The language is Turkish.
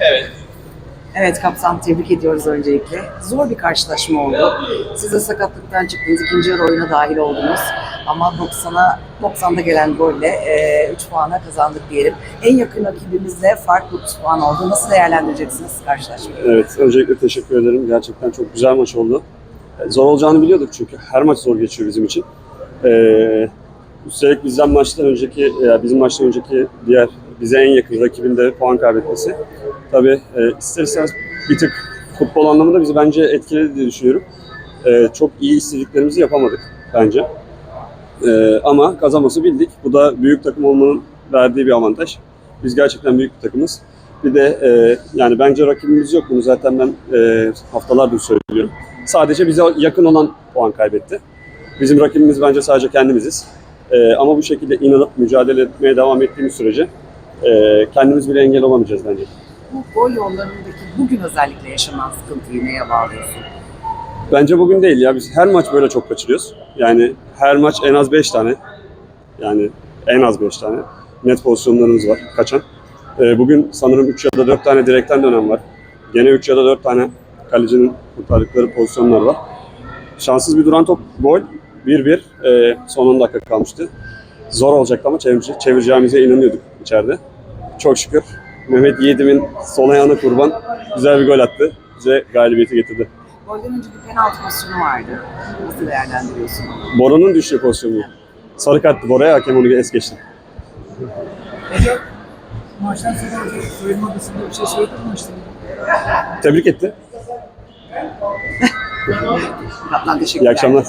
Evet. Evet kaptan tebrik ediyoruz öncelikle. Zor bir karşılaşma oldu. Siz de sakatlıktan çıktınız. ikinci yarı oyuna dahil oldunuz. Ama 90'a 90'da gelen golle 3 puana kazandık diyelim. En yakın rakibimizle fark 9 puan oldu. Nasıl değerlendireceksiniz karşılaşmayı? Evet, öncelikle teşekkür ederim. Gerçekten çok güzel maç oldu. E, Zor olacağını biliyorduk çünkü her maç zor geçiyor bizim için. Ee, üstelik bizden maçtan önceki, ya bizim maçtan önceki diğer bize en yakın rakibin de puan kaybetmesi. Tabii e, ister istemez bir tık futbol anlamında bizi bence etkiledi diye düşünüyorum. E, çok iyi istediklerimizi yapamadık bence. E, ama kazanması bildik. Bu da büyük takım olmanın verdiği bir avantaj. Biz gerçekten büyük bir takımız. Bir de e, yani bence rakibimiz yok. Bunu zaten ben e, haftalardır söylüyorum. Sadece bize yakın olan puan kaybetti. Bizim rakibimiz bence sadece kendimiziz. E, ama bu şekilde inanıp mücadele etmeye devam ettiğimiz sürece e, kendimiz bile engel olamayacağız bence. Bu gol yollarındaki bugün özellikle yaşanan sıkıntıyı neye bağlıyorsun? Bence bugün değil ya. Biz her maç böyle çok kaçırıyoruz. Yani her maç en az 5 tane. Yani en az 5 tane. Net pozisyonlarımız var kaçan. Ee, bugün sanırım 3 ya da 4 tane direkten dönem var. Gene 3 ya da 4 tane kalecinin kurtardıkları pozisyonlar var. Şanssız bir duran top gol. 1-1 ee, son 10 dakika kalmıştı. Zor olacaktı ama çevir- çevireceğimize inanıyorduk içeride. Çok şükür Mehmet Yiğit'imin sol ayağına kurban güzel bir gol attı. Bize galibiyeti getirdi. Golden önce bir penaltı pozisyonu vardı. Nasıl değerlendiriyorsun onu? Bora'nın düştüğü pozisyonu. Sarı karttı Bora'ya hakem onu es geçti. Hocam maçtan sonra hocam soyunma odasında bir şey söyledi mi maçta? Tebrik etti. Kaptan teşekkürler. İyi akşamlar.